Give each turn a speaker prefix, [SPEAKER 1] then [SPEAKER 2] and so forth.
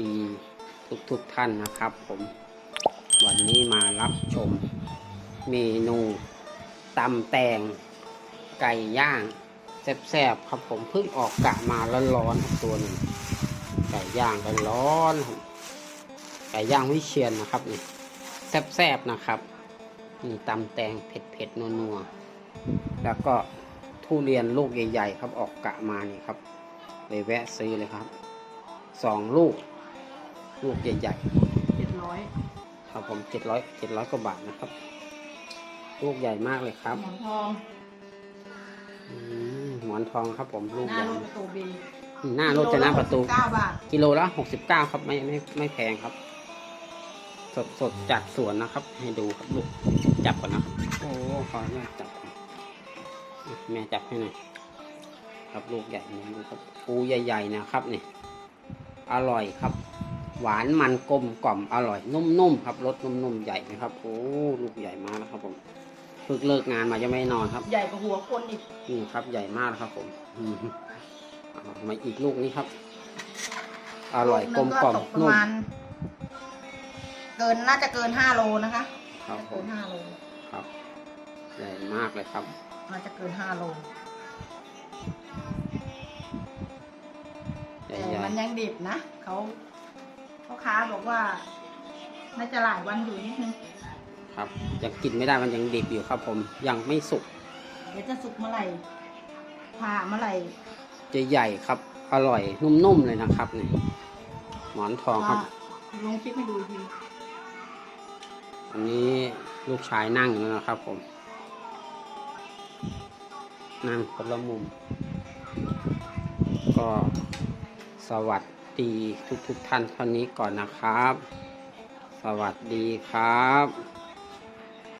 [SPEAKER 1] ดีทุกทุกๆท่านนะครับผมวันนี้มารับชม เมนูตำแตง ไก่ย่างแซ่บๆครับผมเพิ่งออกกะมาร้อนๆครับตัวนึงไก่ย่างร้อนๆครับไก่ย่างวิเชียนนะครับนี่แซ่บๆนะครับนี่ตำแตงเผ็ดๆนัวๆแล้วก็ทุเรียนลูกใหญ่ๆครับออกกะมานี่ครับเลยแวะซื้อเลยครับสองลูก ลูกใหญ่
[SPEAKER 2] เจ็ดร้อย
[SPEAKER 1] ๆครับผมเจ็ดร้อยเจ็ดร้อยกว่าบาทนะครับ ลูกใหญ่มากเลยครับ
[SPEAKER 2] หมอนทอง
[SPEAKER 1] อืมหมอนทองครับผมลูก
[SPEAKER 2] ห
[SPEAKER 1] ให
[SPEAKER 2] น้า
[SPEAKER 1] ญ่
[SPEAKER 2] รถประตูบี
[SPEAKER 1] หน้ารถจะหน้าประตู
[SPEAKER 2] เก้าบาท
[SPEAKER 1] กิโลละหกสิบเก้าครับไม่ไม่ไม่แพงครับ สดสดจากสวนนะครับ ให้ดูครับลูกจับก่อนนะครับโอ้ขออนุญาตจับก่อนแม่จับให้หน่อยครับลูกใหญ่นี่ดูครับปูใหญ่ ๆนะครับนี่อร่อยครับ หวานมันกลมกล่อมอร่อยนุ่มๆครับรสนุ่มๆใหญ่นะครับโอ้ลูกใหญ่มากนะครับผมเพิ่งเลิกงานมาจะไม่นอนครับ
[SPEAKER 2] ใหญ่กว่าหัวคนอีก
[SPEAKER 1] นี่ครับ ใหญ่มากนะครับผมอืมเอามาอีกลูกนี้ครับ อร่อยกลมกล่อม
[SPEAKER 2] ตกประ
[SPEAKER 1] นุ่ม
[SPEAKER 2] มาณเกินน่าจะเกินห้าโลนะคะ
[SPEAKER 1] ครับผ
[SPEAKER 2] เกิ
[SPEAKER 1] ม
[SPEAKER 2] นห้าโล
[SPEAKER 1] ครับใหญ่มากเลยครับ
[SPEAKER 2] น่าจะเกินห้าโล
[SPEAKER 1] ใหญ่
[SPEAKER 2] แต่
[SPEAKER 1] ใหญ่
[SPEAKER 2] มันยังดิบนะเขา พ่อค้าบอกว่า น่าจะหลายวันอยู่นิดนึง
[SPEAKER 1] ครับยังกินไม่ได้มันยังดิบอยู่ครับ ผมยังไม่สุก
[SPEAKER 2] เดี๋ยวจะสุกเมื่อไหร่ผ่าเมื่อไหร่
[SPEAKER 1] จะใหญ่ครับ อร่อยนุ่มๆเลยนะครับนี่หมอนทองครับ
[SPEAKER 2] ก็ลงคลิปให้ดูอีกที
[SPEAKER 1] อันนี้ลูกชายนั่งอยู่แล้วนะครับ ผม นั่งคนละมุม ก็สวัสดี ทุกๆท่านเท่านี้ก่อนนะครับ สวัสดีครับ